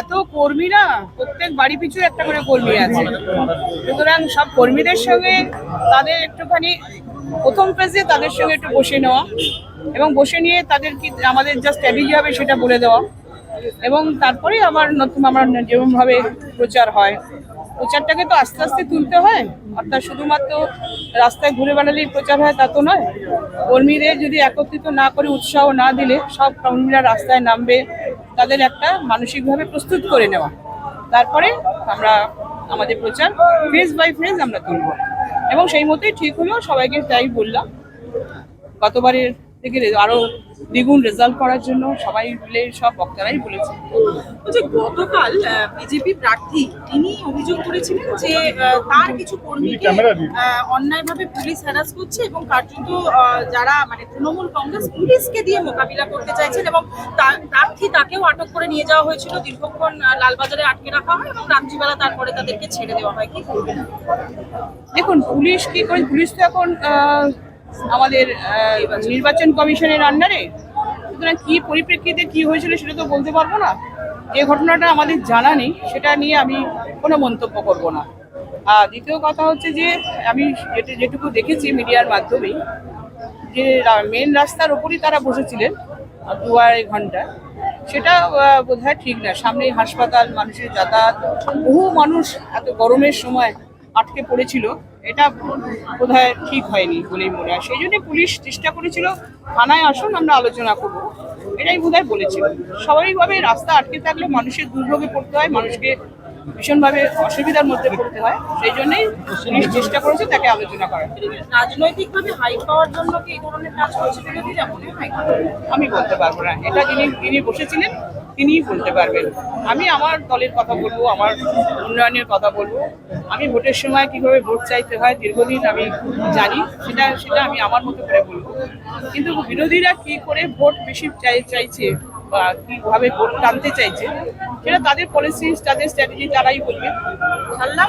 এত কর্মী না, প্রত্যেক বাড়ি পিছু একটা করে কর্মী আছে। সুতরাং সব কর্মীদের সঙ্গে তাদের একটুখানি, প্রথম ফেজে তাদের সঙ্গে একটু বসে নেওয়া এবং বসে নিয়ে তাদের কি আমাদের যা স্ট্র্যাটেজি হবে সেটা বলে দেওয়া। এবং তারপরে আবার নতুন আমার যেরকমভাবে প্রচার হয়। প্রচারটাকে তো আস্তে আস্তে তুলতে হয়, অর্থাৎ শুধুমাত্র রাস্তায় ঘুরে বেড়ালেই প্রচার হয় তা তো নয়। কর্মীদের যদি একত্রিত না করে উৎসাহ না দিলে সব কর্মীরা রাস্তায় নামবে তাদের একটা মানসিকভাবে প্রস্তুত করে নেওয়া। তারপরে আমরা আমাদের প্রচার ফেজ বাই ফেজ আমরা তুলব। এবং সেই মতোই ঠিক হলো, সবাইকে তাই বললাম। গতবারের থেকে আরও আরও দ্বিগুণ রেজাল্ট করার জন্য সবাই মিলে সব বক্তারাই বলেছে যে গতকাল বিজেপি প্রার্থী তিনি অভিযোগ করেছিলেন যে আহ, তার কিছু কর্মীকে আহ, অন্যায়ভাবে পুলিশ হ্যারাস করছে এবং কার্যত আহ, যারা মানে তৃণমূল কংগ্রেস পুলিশকে দিয়ে মোকাবিলা করতে চাইছেন এবং প্রার্থী তাকেও আটক করে নিয়ে যাওয়া হয়েছিল। দীর্ঘক্ষণ লালবাজারে আটকে রাখা হয় এবং রাত্রিবেলা তারপরে তাদেরকে ছেড়ে দেওয়া হয়। কি দেখুন পুলিশ কি করে পুলিশ তো এখন আহ, আমাদের আহ, নির্বাচন কমিশনের আন্ডারে সুতরাং কি পরিপ্রেক্ষিতে কি হয়েছিল সেটা তো বলতে পারব না। যে ঘটনাটা আমাদের জানা নেই, সেটা নিয়ে আমি কোনো মন্তব্য করব না। আর দ্বিতীয় কথা হচ্ছে যে, আমি যেটু- যেটুকু দেখেছি মিডিয়ার মাধ্যমেই, যে মেন রাস্তার ওপরই তারা বসেছিলেন দু আড়াই ঘণ্টা। সেটা বোধ ঠিক না। সামনে হাসপাতাল, মানুষের যাতায়াত। বহু মানুষ এত গরমের সময় আটকে পড়েছিল এটা বোধহয় ঠিক হয়নি বলেই মনে হয়। সেই জন্য পুলিশ চেষ্টা করেছিল থানায় আসুন আমরা আলোচনা করব। এটাই বোধ হয় বলেছিল। স্বাভাবিকভাবে রাস্তা আটকে থাকলে মানুষের দুর্ভোগে পড়তে হয় মানুষকে ভীষণভাবে অসুবিধার মধ্যে পড়তে হয়। সেই জন্যই পুলিশ চেষ্টা করেছে তাকে আলোচনা করার। রাজনৈতিকভাবে হাইক পাওয়ার জন্য কি এই ধরনের কাজ করছে আমি বলতে পারব না। এটা যিনি যিনি বসেছিলেন তিনিই বলতে পারবেন। আমি আমার দলের কথা বলব, আমার উন্নয়নের কথা বলব। আমি ভোটের সময় কীভাবে ভোট চাইতে হয় দীর্ঘদিন আমি জানি, সেটা সেটা আমি আমার মতো করে বলব। কিন্তু বিরোধীরা কি করে ভোট বেশি চাই, চাইছে বা কীভাবে ভোট টানতে চাইছে, সেটা তাদের পলিসি তাদের স্ট্র্যাটেজি তারাই বলবে। আল্লাহ।